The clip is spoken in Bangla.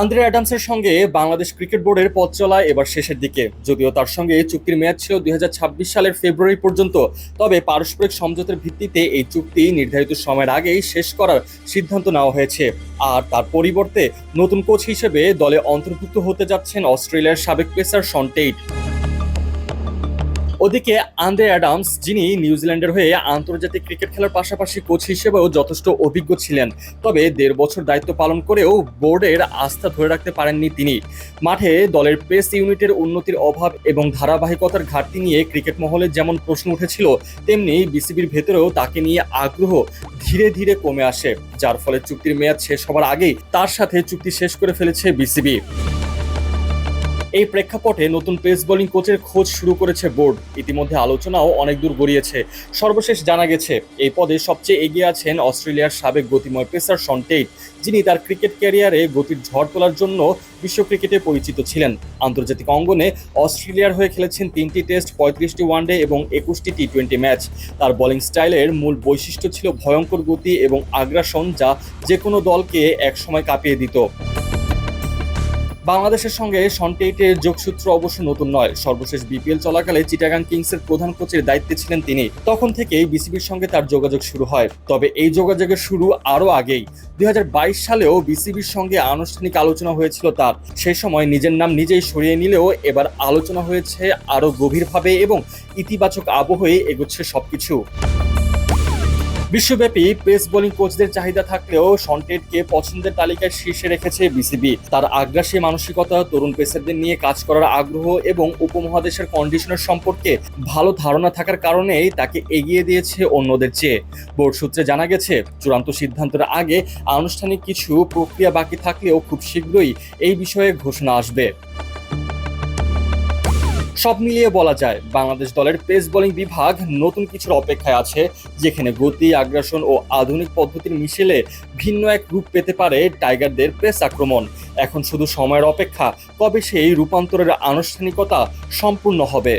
আন্দ্রে অ্যাডামসের সঙ্গে বাংলাদেশ ক্রিকেট বোর্ডের পথ চলা এবার শেষের দিকে। যদিও তার সঙ্গে চুক্তির মেয়াদ ছিল দুই হাজার ছাব্বিশ সালের ফেব্রুয়ারি পর্যন্ত, তবে পারস্পরিক সমঝোতার ভিত্তিতে এই চুক্তি নির্ধারিত সময়ের আগেই শেষ করার সিদ্ধান্ত নেওয়া হয়েছে। আর তার পরিবর্তে নতুন কোচ হিসেবে দলে অন্তর্ভুক্ত হতে যাচ্ছেন অস্ট্রেলিয়ার সাবেক পেসার শন টেইট। ওদিকে আন্দ্রে অ্যাডামস, যিনি নিউজিল্যান্ডের হয়ে আন্তর্জাতিক ক্রিকেট খেলার পাশাপাশি কোচ হিসেবেও যথেষ্ট অভিজ্ঞ ছিলেন। তবে দেড় বছর দায়িত্ব পালন করেও বোর্ডের আস্থা ধরে রাখতে পারেননি তিনি। মাঠে দলের প্রেস ইউনিটের উন্নতির অভাব এবং ধারাবাহিকতার ঘাটতি নিয়ে ক্রিকেট মহলে যেমন প্রশ্ন উঠেছিল, তেমনি বিসিবির ভেতরেও তাকে নিয়ে আগ্রহ ধীরে ধীরে কমে আসে, যার ফলে চুক্তির মেয়াদ শেষ হবার আগেই তার সাথে চুক্তি শেষ করে ফেলেছে বিসিবি। এই প্রেক্ষাপটে নতুন পেস বোলিং কোচের খোঁজ শুরু করেছে বোর্ড। ইতিমধ্যে আলোচনাও অনেক দূর গড়িয়েছে। সর্বশেষ জানা গেছে, এই পদে সবচেয়ে এগিয়ে আছেন অস্ট্রেলিয়ার সাবেক গতিময় পেসার শন টেইট, যিনি তার ক্রিকেট ক্যারিয়ারে গতির ঝড় তোলার জন্য বিশ্ব ক্রিকেটে পরিচিত ছিলেন। আন্তর্জাতিক অঙ্গনে অস্ট্রেলিয়ার হয়ে খেলেছেন তিনটি টেস্ট, পঁয়ত্রিশটি ওয়ানডে এবং একুশটি টি টোয়েন্টি ম্যাচ। তার বোলিং স্টাইলের মূল বৈশিষ্ট্য ছিল ভয়ঙ্কর গতি এবং আগ্রাসন যা যে কোনো দলকে একসময় কাঁপিয়ে দিত। বাংলাদেশের সঙ্গে সনটেইটের যোগসূত্র অবশ্য নতুন নয়। সর্বশেষ বিপিএল চলাকালে চিটাগাং কিংসের প্রধান কোচের দায়িত্বে ছিলেন তিনি। তখন থেকেই বিসিবির সঙ্গে তার যোগাযোগ শুরু হয়। তবে এই যোগাযোগের শুরু আরও আগেই। দুই হাজার বাইশ সালেও বিসিবির সঙ্গে আনুষ্ঠানিক আলোচনা হয়েছিল তার। সেই সময় নিজের নাম নিজেই সরিয়ে নিলেও এবার আলোচনা হয়েছে আরও গভীরভাবে এবং ইতিবাচক আবহে এগোচ্ছে সবকিছু। বিশ্বব্যাপী পেস বোলিং কোচদের চাহিদা থাকলেও সন্টেটকে পছন্দের তালিকায় শীর্ষে রেখেছে বিসিবি। তার আগ্রাসী মানসিকতা, তরুণ পেসারদের নিয়ে কাজ করার আগ্রহ এবং উপমহাদেশের কন্ডিশনের সম্পর্কে ভালো ধারণা থাকার কারণেই তাকে এগিয়ে দিয়েছে অন্যদের চেয়ে। বোর্ড সূত্রে জানা গেছে, চূড়ান্ত সিদ্ধান্তের আগে আনুষ্ঠানিক কিছু প্রক্রিয়া বাকি থাকলেও খুব শীঘ্রই এই বিষয়ে ঘোষণা আসবে। সব মিলিয়ে বলা যায়, বাংলাদেশ দলের পেস বোলিং বিভাগ নতুন কিছুর অপেক্ষায় আছে, যেখানে গতি, আগ্রাসন ও আধুনিক পদ্ধতির মিশেলে ভিন্ন এক রূপ পেতে পারে টাইগারদের পেস আক্রমণ। এখন শুধু সময়ের অপেক্ষা কবে সেই রূপান্তরের আনুষ্ঠানিকতা সম্পূর্ণ হবে।